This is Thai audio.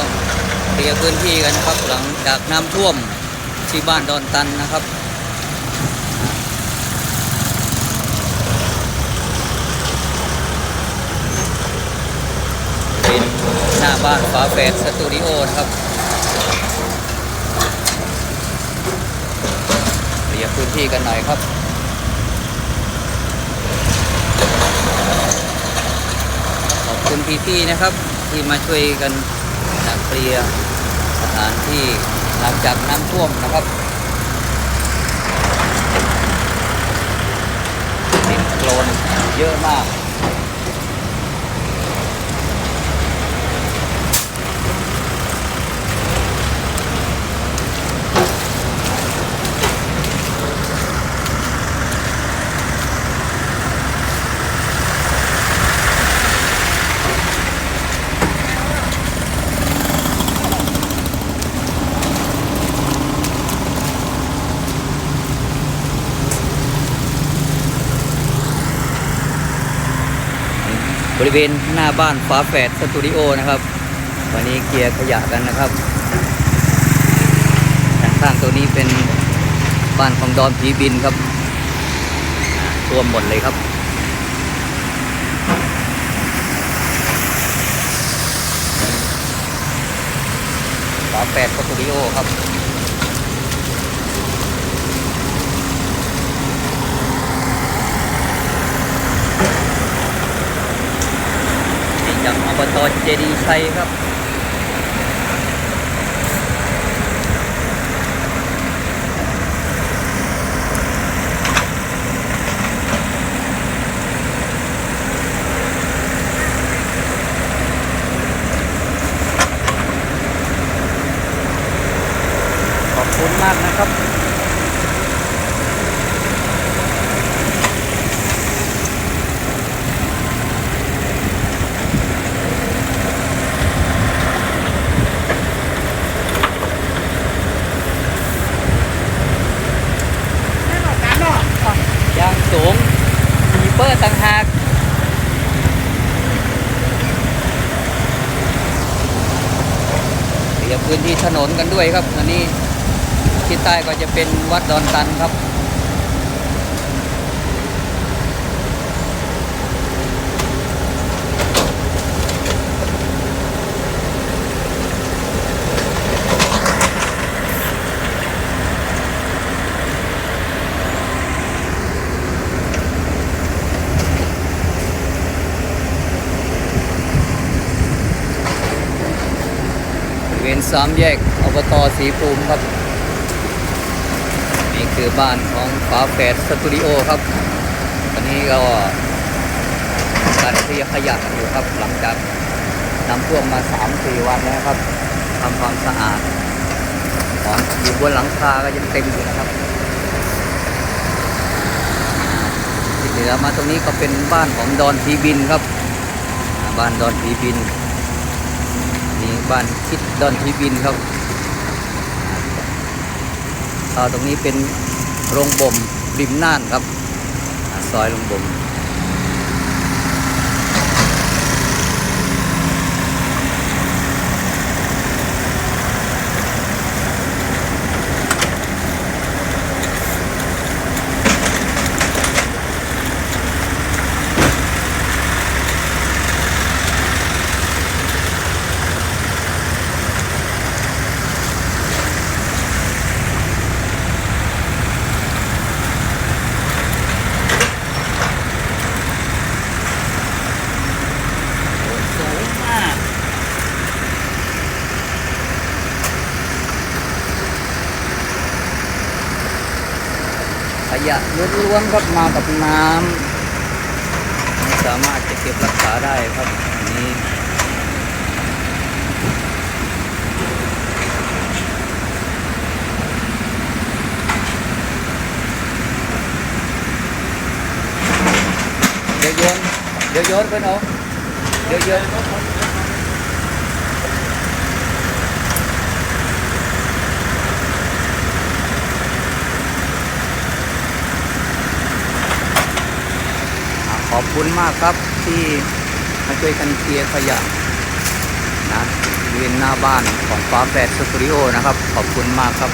องเคลียร์พื้นที่กันนะครับ หลังจากน้ำท่วมที่บ้านดอนตันนะครับเป็นหน้าบ้านฟาแฝดสตูดิโอนะครับเคลียร์พื้นที่กันหน่อยครับขอบคุณพี่ๆนะครับ ที่มาช่วยกัน เคลียร์สถานที่หลังจากน้ำท่วมนะครับดินโคลนเยอะมาก บริเวณหน้าบ้านฟ้าแฝดสตูดิโอนะครับ วันนี้เคลียร์ขยะกันนะครับด้านข้างตัวนี้เป็นบ้านของดอนผีบินครับอ่าท่วมหมดเลยครับฝาแฝดสตูดิโอครับ นี่จาก อเจดีชัยครับ ขอบคุณมากนะครับ ยางสูงมีเปอร์ต่างหากเดี๋ยวพื้นที่ถนนกันด้วยครับอันนี้ที่ใต้ก็จะเป็นวัดดอนตันครับ สามแยกอบตสีภูมิครับ นี่คือบ้านของฝาแฝดสตูดิโอครับตอนนี้ก็การเคลียร์ขยะอยู่ครับหลังจากน้ำท่วมมา3 4วันแล้วครับทำความสะอาดของอยู่บนหลังคาก็ยังเต็มอยู่นะครับที่เหลือมาตรงนี้ก็เป็นบ้านของดอนทีบินครับ บ้านดอนทีบิน นี่บ้านคิดดอนทีบินครับตรงนี้เป็นโรงบ่มริมน่านครับ ซอยโรงบ่ม ยะล้วนๆครับมากับน้ำไม่สามารถจะเก็บรักษาได้ครับอันนี้เดี๋ยวโยนเดี๋ยวโยนเพื่อนเอาเดี๋ยวโยน อ่าขอบคุณมากครับที่มาช่วยกันเคลียร์ขยะนะมีริเวณหน้าบ้านของฟ้าแฝดสตูดิโอนะครับ ขอบคุณมากครับ